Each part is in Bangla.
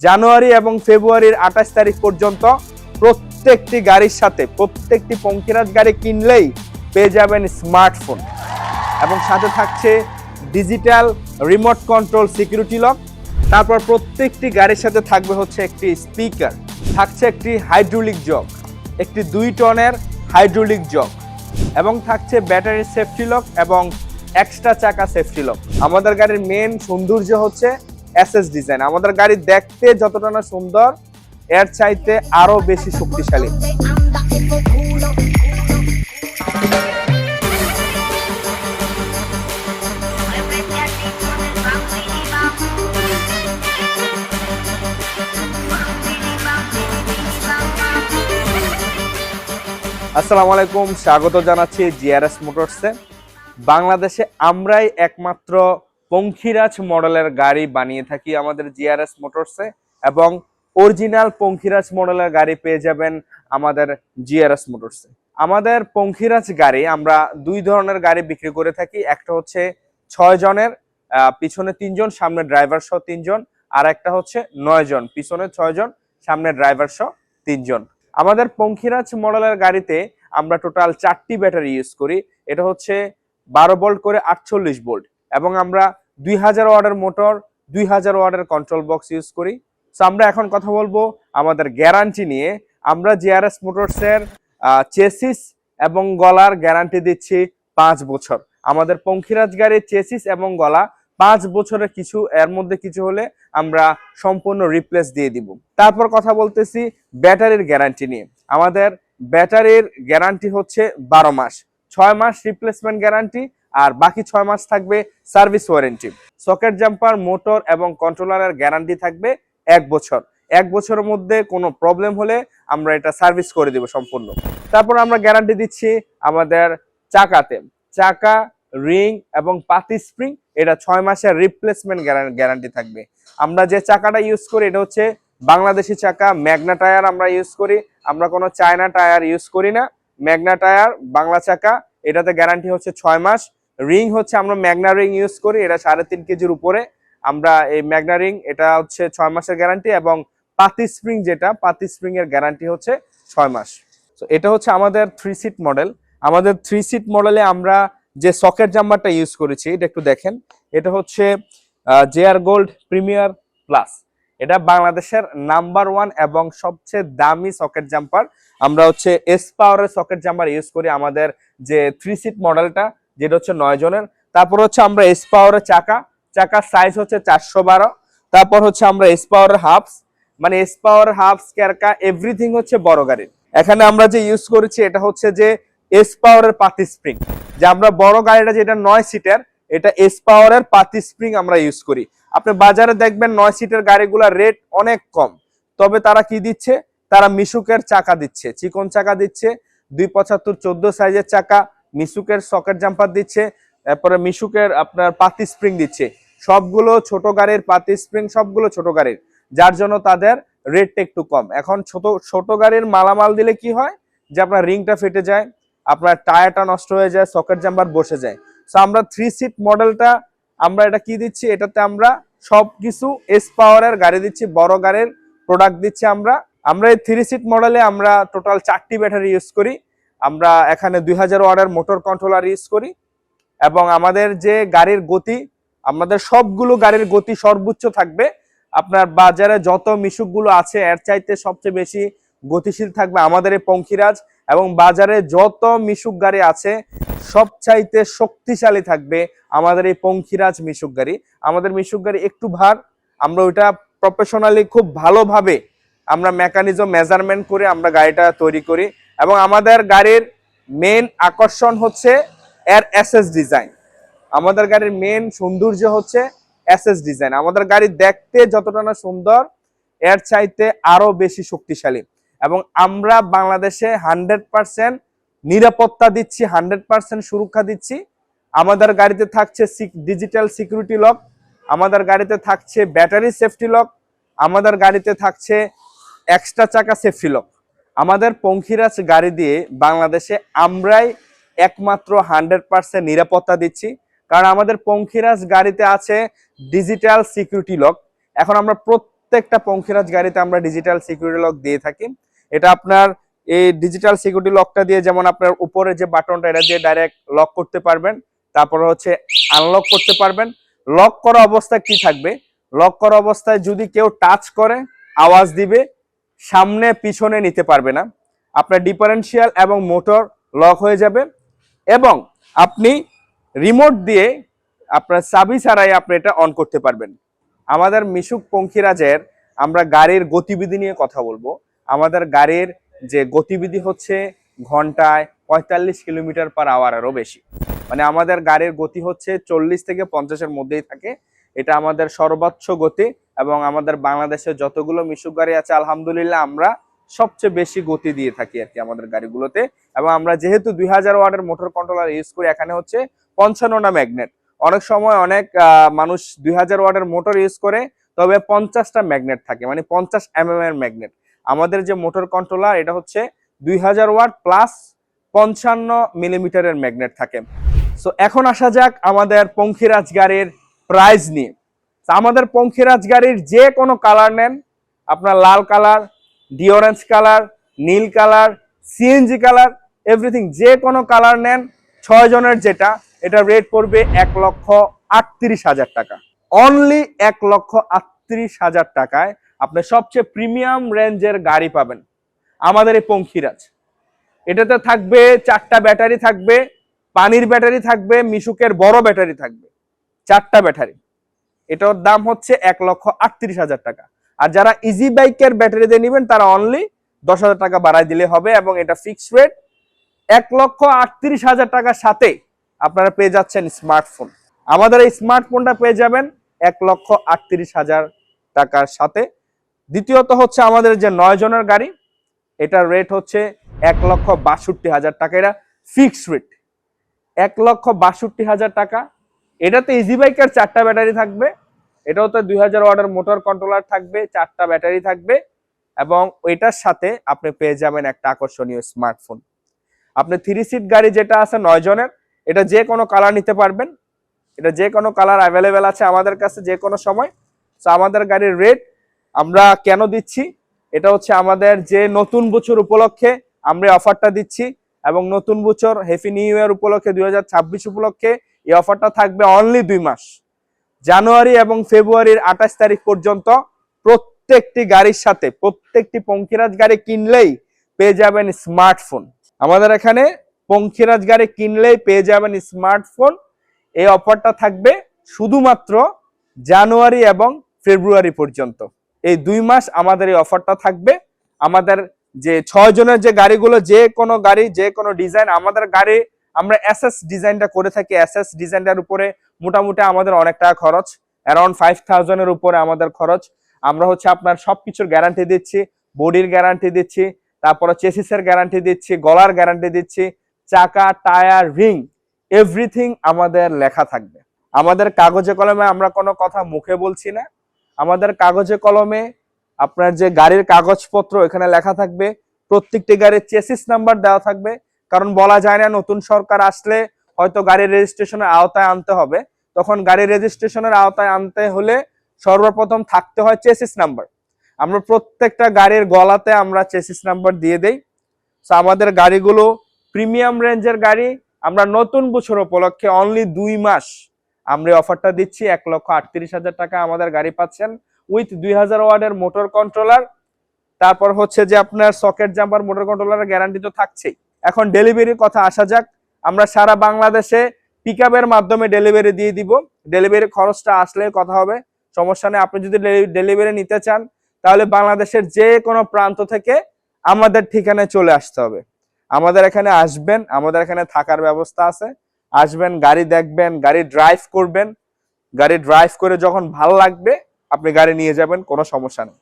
জানুয়ারি এবং ফেব্রুয়ারির আঠাশ তারিখ পর্যন্ত প্রত্যেকটি গাড়ির সাথে, প্রত্যেকটি পঙ্কিরাজ গাড়ি কিনলেই পেয়ে যাবেন স্মার্টফোন। এবং সাথে থাকছে digital remote control security lock. তারপর প্রত্যেকটি গাড়ির সাথে থাকবে হচ্ছে একটি স্পিকার। থাকছে একটি হাইড্রোলিক জগ, একটি দুই টনের হাইড্রোলিক জগ। এবং থাকছে ব্যাটারির সেফটি লক এবং এক্সট্রা চাকা সেফটি লক। আমাদের গাড়ির মেন সৌন্দর্য হচ্ছে এসএস ডিজাইন আমাদের গাড়ি দেখতে যতটা না সুন্দর, এর চাইতে আরও বেশি শক্তিশালী। আসসালামু আলাইকুম, স্বাগত জানাচ্ছি জিআরএস মোটরসে বাংলাদেশে আমরাই একমাত্র পঙ্খিরাজ মডেলের গাড়ি বানিয়ে থাকি আমাদের জিআরএস মোটরসে এবং অরিজিনাল পঙ্খিরাজ মডেলের গাড়ি পেয়ে যাবেন আমাদের জিআরএস মোটরসে আমাদের পঙ্খিরাজ গাড়ি, আমরা দুই ধরনের গাড়ি বিক্রি করে থাকি। একটা হচ্ছে ছয় জনের পিছনে তিনজন, সামনে ড্রাইভার সহ তিনজন, আর একটা হচ্ছে নয় জন, পিছনে ছয় জন, সামনে ড্রাইভার সহ তিনজন। আমাদের পঙ্খিরাজ মডেলের গাড়িতে আমরা টোটাল চারটি ব্যাটারি ইউজ করি। এটা হচ্ছে বারো ভোল্ট করে আটচল্লিশ ভোল্ট এবং আমরা দুই হাজার ওয়ার্ডের মোটর, দুই হাজার ওয়ার্ডের কন্ট্রোল বক্স ইউজ করি। তো আমরা এখন কথা বলব আমাদের গ্যারান্টি নিয়ে। আমরা জিআরএস মোটরসের চেসিস এবং গলার গ্যারান্টি দিচ্ছি পাঁচ বছর। আমাদের পঙ্খিরাজ গাড়ির চেসিস এবং গলা পাঁচ বছরের কিছু, এর মধ্যে কিছু হলে আমরা সম্পূর্ণ রিপ্লেস দিয়ে দিব। তারপর কথা বলতেছি ব্যাটারির গ্যারান্টি নিয়ে। আমাদের ব্যাটারির গ্যারান্টি হচ্ছে বারো মাস। ছয় মাস রিপ্লেসমেন্ট গ্যারান্টি আর বাকি ছয় মাস থাকবে service warranty. Socket jumper, motor এবং কন্ট্রোলারের গ্যারান্টি থাকবে এক বছর। এক বছরের মধ্যে কোনো প্রবলেম হলে আমরা এটা সার্ভিস করে দিব সম্পূর্ণ। তারপর আমরা গ্যারান্টি দিচ্ছি আমাদের চাকাতে। চাকা, রিং এবং পাতি স্প্রিং, এটা ছয় মাসের রিপ্লেসমেন্ট গ্যারান্টি থাকবে। আমরা যে চাকাটা ইউজ করি, এটা হচ্ছে বাংলাদেশি চাকা, ম্যাগনা টায়ার আমরা ইউজ করি। আমরা কোনো চায়না টায়ার ইউজ করি না। ম্যাগনা টায়ার, বাংলা চাকা, এটাতে গ্যারান্টি হচ্ছে ছয় মাস। রিং হচ্ছে আমরা ম্যাগনা রিং ইউজ করি, এটা সাড়ে তিন কেজির উপরে। আমরা এই ম্যাগনা রিং, এটা হচ্ছে ছয় মাসের গ্যারান্টি এবং পাতি স্প্রিং যেটা, পাতি স্প্রিং এর গ্যারান্টি হচ্ছে ছয় মাস। তো এটা হচ্ছে আমাদের থ্রি সিট মডেল আমাদের থ্রি সিট মডেলে আমরা যে সকেট জাম্বারটা ইউজ করেছি, এটা একটু দেখেন। এটা হচ্ছে জেআর গোল্ড প্রিমিয়ার প্লাস এটা বাংলাদেশের নাম্বার ওয়ান এবং সবচেয়ে দামি সকেট জাম্পার আমরা হচ্ছে এস পাওয়ারের সকেট জাম্পার ইউজ করি আমাদের যে থ্রি সিট মডেলটা যেটা হচ্ছে নয় জনের। তারপর হচ্ছে আমরা এস পাওয়ারের চাকা। চাকার সাইজ হচ্ছে চারশো বারো। তারপর হচ্ছে আমরা এস পাওয়ারের হাফস মানে এস পাওয়ার হাফস ক্যারকা এভরিথিং হচ্ছে বড় গাড়ির। এখানে আমরা যে ইউজ করেছি, এটা হচ্ছে যে এস পাওয়ারের পাতি স্প্রিং যে আমরা বড় গাড়িটা যেটা নয় সিটের এটা এস পাওয়ারের পাতি স্প্রিং আমরা ইউজ করি। আপনি বাজারে দেখবেন নয় সিটের গাড়িগুলোর রেট অনেক কম। তবে তারা কি দিচ্ছে? তারা মিশুকের চাকা দিচ্ছে। চিকন চাকা দিচ্ছে। দুই পঁচাত্তর চোদ্দ সাইজের চাকা। মিশুকের সকেট জাম্পার দিচ্ছে তারপরে মিশুকের আপনার পাতি স্প্রিং দিচ্ছে। সবগুলো ছোট গাড়ির পাতি স্প্রিং, সবগুলো ছোট গাড়ির। যার জন্য তাদের রেটটা একটু কম। এখন ছোট ছোট গাড়ির মালামাল দিলে কি হয়? যে আপনার রিংটা ফেটে যায়, আপনার টায়ারটা নষ্ট হয়ে যায়, সকেট জাম্পার বসে যায়। সো আমরা থ্রি সিট মডেলটা আমরা এটা কি দিচ্ছি? এটাতে আমরা সব কিছু এস পাওয়ারের গাড়ি দিচ্ছি, বড় গাড়ির প্রোডাক্ট দিচ্ছি আমরা। আমরা এই থ্রি সিট মডেলে আমরা টোটাল চারটি ব্যাটারি ইউজ করি। আমরা এখানে দুই হাজার ওয়ার্ডের মোটর কন্ট্রোলার ইউজ করি এবং আমাদের যে গাড়ির গতি, আমাদের সবগুলো গাড়ির গতি সর্বোচ্চ থাকবে। আপনার বাজারে যত মিশুকগুলো আছে, এর চাইতে সবচেয়ে বেশি গতিশীল থাকবে আমাদের এই পঙ্খিরাজ এবং বাজারে যত মিশুক গাড়ি আছে, সব চাইতে শক্তিশালী থাকবে আমাদের এই পঙ্খিরাজ মিশুক গাড়ি। আমাদের মিশুক গাড়ি একটু ভার, আমরা ওইটা প্রফেশনালি খুব ভালোভাবে আমরা মেকানিজম মেজারমেন্ট করে আমরা গাড়িটা তৈরি করি। এবং আমাদের গাড়ির মেন আকর্ষণ হচ্ছে এর এসএস ডিজাইন আমাদের গাড়ির মেন সৌন্দর্য হচ্ছে এসএস ডিজাইন আমাদের গাড়ি দেখতে যতটা না সুন্দর, এর চাইতে আরও বেশি শক্তিশালী। এবং আমরা বাংলাদেশে হান্ড্রেড পার্সেন্ট নিরাপত্তা দিচ্ছি হান্ড্রেড পার্সেন্ট সুরক্ষা দিচ্ছি। আমাদের গাড়িতে থাকছে ডিজিটাল সিকিউরিটি লক আমাদের গাড়িতে থাকছে ব্যাটারি সেফটি লক আমাদের গাড়িতে থাকছে এক্সট্রা চাকা সেফটি লক আমাদের পঙ্খিরাজ গাড়ি দিয়ে বাংলাদেশে আমরাই একমাত্র হান্ড্রেড পার্সেন্ট নিরাপত্তা দিচ্ছি। কারণ আমাদের পঙ্খিরাজ গাড়িতে আছে ডিজিটাল সিকিউরিটি লক এখন আমরা প্রত্যেকটা পঙ্খিরাজ গাড়িতে আমরা ডিজিটাল সিকিউরিটি লক দিয়ে থাকি। এটা আপনার এই ডিজিটাল সিকিউরিটি লকটা দিয়ে যেমন আপনার উপরে যে বাটনটা, এটা দিয়ে ডাইরেক্ট লক করতে পারবেন। তারপর হচ্ছে আনলক করতে পারবেন। লক করা অবস্থায় কি থাকবে? লক করা অবস্থায় যদি কেউ টাচ করে, আওয়াজ দিবে সামনে পিছনে নিতে পারবে না। আপনার ডিফারেন্সিয়াল এবং মোটর লক হয়ে যাবে এবং আপনি রিমোট দিয়ে আপনার চাবি ছাড়াই আপনি এটা অন করতে পারবেন। আমাদের মিশুক পঙ্খিরাজের আমরা গাড়ির গতিবিধি নিয়ে কথা বলব। আমাদের গাড়ির যে গতিবিধি হচ্ছে ঘন্টায় পঁয়তাল্লিশ কিলোমিটার পার আওয়ার আরও বেশি। মানে আমাদের গাড়ির গতি হচ্ছে চল্লিশ থেকে পঞ্চাশের মধ্যেই থাকে। এটা আমাদের সর্বোচ্চ গতি। এবং আমাদের বাংলাদেশে যতগুলো মিশুক গাড়ি আছে, আলহামদুলিল্লাহ আমরা সবচেয়ে বেশি গতি দিয়ে থাকি আর কি আমাদের গাড়িগুলোতে। এবং আমরা যেহেতু দুই হাজার ওয়ার্ডের মোটর কন্ট্রোলার ইউজ করি, এখানে হচ্ছে পঞ্চান্নটা ম্যাগনেট অনেক সময় অনেক মানুষ দুই হাজার ওয়ার্ডের মোটর ইউজ করে, তবে পঞ্চাশটা ম্যাগনেট থাকে মানে পঞ্চাশ এম এর ম্যাগনেট আমাদের যে মোটর কন্ট্রোলার এটা হচ্ছে দুই হাজার ওয়াট প্লাস পঞ্চান্ন মিলিমিটারের ম্যাগনেট থাকে। সো এখন আসা যাক আমাদের পঙ্খিরাজ গাড়ির প্রাইস নিয়ে। তো আমাদের পঙ্খিরাজ গাড়ির যে কোনো কালার নেন। আপনার লাল কালার ডিওরেঞ্জ কালার, নীল কালার, সিএনজি কালার, এভরিথিং যে কোনো কালার নেন। ছয় জনের যেটা, এটা রেট পড়বে এক লক্ষ আটত্রিশ হাজার টাকা। অনলি এক লক্ষ আটত্রিশ হাজার টাকায় আপনি সবচেয়ে প্রিমিয়াম রেঞ্জের গাড়ি পাবেন আমাদের এই পঙ্খিরাজ। এটাতে থাকবে চারটা ব্যাটারি থাকবে, পানির ব্যাটারি থাকবে, মিশুকের বড় ব্যাটারি থাকবে, চারটা ব্যাটারি। এটার দাম হচ্ছে এক লক্ষ আটত্রিশ হাজার টাকা। আর যারা ইজি বাইকের ব্যাটারি দিয়ে নেবেন, তারা অনলি দশ হাজার টাকা বাড়াই দিলে হবে এবং এটা ফিক্সড রেট এক লক্ষ আটত্রিশ হাজার টাকার সাথে আপনারা পেয়ে যাচ্ছেন স্মার্টফোন আমাদের এই স্মার্টফোনটা পেয়ে যাবেন এক লক্ষ আটত্রিশ হাজার টাকার সাথে। দ্বিতীয়ত হচ্ছে আমাদের যে নয় জনের গাড়ি, এটার রেট হচ্ছে এক লক্ষ বাষট্টি হাজার টাকা। এটা ফিক্সড রেট এক লক্ষ বাষট্টি হাজার টাকা এটাতে ইজি বাইকের চারটা ব্যাটারি থাকবে। এটাও তো দুই হাজার ওয়াটের মোটর কন্ট্রোলার থাকবে, চারটা ব্যাটারি থাকবে এবং ওইটার সাথে আপনি পেয়ে যাবেন একটা আকর্ষণীয় স্মার্টফোন আপনি থ্রি সিট গাড়ি যেটা আছে নয় জনের, এটা যে কোনো কালার নিতে পারবেন। এটা যে কোনো কালার অ্যাভেলেবেল আছে আমাদের কাছে যে কোনো সময়। তো আমাদের গাড়ির রেট আমরা কেন দিচ্ছি? এটা হচ্ছে আমাদের যে নতুন বছর উপলক্ষে আমরা অফারটা দিচ্ছি এবং নতুন বছর হ্যাপি নিউ ইয়ার উপলক্ষে, দুই হাজার ছাব্বিশ উপলক্ষে এই অফারটা থাকবে অনলি দুই মাস। জানুয়ারি এবং ফেব্রুয়ারির আঠাশ তারিখ পর্যন্ত প্রত্যেকটি গাড়ির সাথে, প্রত্যেকটি পঙ্খিরাজ গাড়ি কিনলেই পেয়ে যাবেন স্মার্টফোন আমাদের এখানে পঙ্খিরাজ গাড়ি কিনলেই পেয়ে যাবেন স্মার্টফোন এই অফারটা থাকবে শুধুমাত্র জানুয়ারি এবং ফেব্রুয়ারি পর্যন্ত। এই দুই মাস আমাদের এই অফারটা থাকবে। আমাদের যে ছয় জনের যে গাড়িগুলো, যে কোনো গাড়ি, যে কোনো ডিজাইন আমাদের গাড়ি আমরা এসএস ডিজাইনটা করে থাকি। এসএস ডিজাইনটার উপরে মোটামুটি আমাদের অনেক টাকা খরচ। অ্যারাউন্ড ফাইভ থাউজেন্ডের উপরে আমাদের খরচ। আমরা হচ্ছে আপনার সবকিছুর গ্যারান্টি দিচ্ছি। বডির গ্যারান্টি দিচ্ছি। তারপরে চেসিসের গ্যারান্টি দিচ্ছি। গলার গ্যারান্টি দিচ্ছি। চাকা টায়ার রিং এভরিথিং আমাদের লেখা থাকবে। আমাদের কাগজে কলমে আমরা কোনো কথা মুখে বলছি না। আমাদের কাগজে কলমে আপনার যে গাড়ির কাগজপত্র এখানে লেখা থাকবে। প্রত্যেকটি গাড়ির চেসিস নাম্বার দেওয়া থাকবে। কারণ বলা যায় না নতুন সরকার আসলে হয়তো গাড়ির রেজিস্ট্রেশনের আওতায় আনতে হবে। তখন গাড়ির রেজিস্ট্রেশনের আওতায় আনতে হলে সর্বপ্রথম থাকতে হয় চেসিস নাম্বার আমরা প্রত্যেকটা গাড়ির গলাতে আমরা চেসিস নাম্বার দিয়ে দেই। তো আমাদের গাড়িগুলো প্রিমিয়াম রেঞ্জের গাড়ি। আমরা নতুন বছর উপলক্ষে অনলি দুই মাস আমরা অফারটা দিচ্ছি। এক লক্ষ আটত্রিশ হাজার টাকা আমাদের গাড়ি পাচ্ছেন উইথ দুই হাজার ওয়ার্ডের মোটর কন্ট্রোলার তারপর হচ্ছে যে আপনার সকেট জাম্পার মোটর কন্ট্রোলারের গ্যারান্টি তো থাকছেই। এখন ডেলিভারির কথা আসা যাক। আমরা সারা বাংলাদেশে পিক মাধ্যমে ডেলিভারি দিয়ে দিব। ডেলিভারি খরচটা আসলে কথা হবে। সমস্যা নেই, আপনি যদি ডেলিভারি নিতে চান, তাহলে বাংলাদেশের যে কোনো প্রান্ত থেকে আমাদের ঠিকানায় চলে আসতে হবে। আমাদের এখানে আসবেন, আমাদের এখানে থাকার ব্যবস্থা আছে। আসবেন, গাড়ি দেখবেন, গাড়ি ড্রাইভ করবেন। গাড়ি ড্রাইভ করে যখন ভালো লাগবে, আপনি গাড়ি নিয়ে যাবেন, কোনো সমস্যা নেই।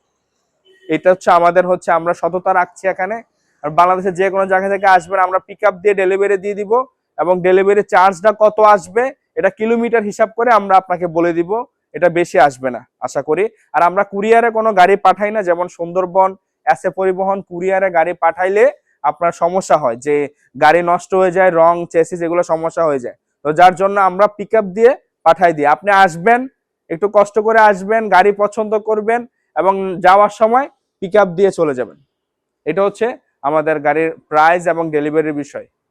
এটা হচ্ছে আমাদের হচ্ছে, আমরা সততা রাখছি এখানে। আর বাংলাদেশের যে কোনো জায়গা থেকে আসবেন, আমরা পিক দিয়ে ডেলিভারি দিয়ে দিব এবং ডেলিভারি চার্জটা কত আসবে, এটা কিলোমিটার হিসাব করে আমরা আপনাকে বলে দিব, এটা বেশি আসবে না, আশা করি। আর আমরা কুরিয়ারে কোনো গাড়ি পাঠাই না, যেমন সুন্দরবন এসে পরিবহন কুরিয়ারে গাড়ি পাঠাইলে আপনার সমস্যা হয় যে গাড়ি নষ্ট হয়ে যায়, রং চেসিস এগুলো সমস্যা হয়ে যায়। তো যার জন্য আমরা পিক দিয়ে পাঠাই দিই। আপনি আসবেন, একটু কষ্ট করে আসবেন, গাড়ি পছন্দ করবেন এবং যাওয়ার সময় পিক দিয়ে চলে যাবেন। এটা হচ্ছে আমাদের গাড়ির প্রাইস এবং ডেলিভারির বিষয়।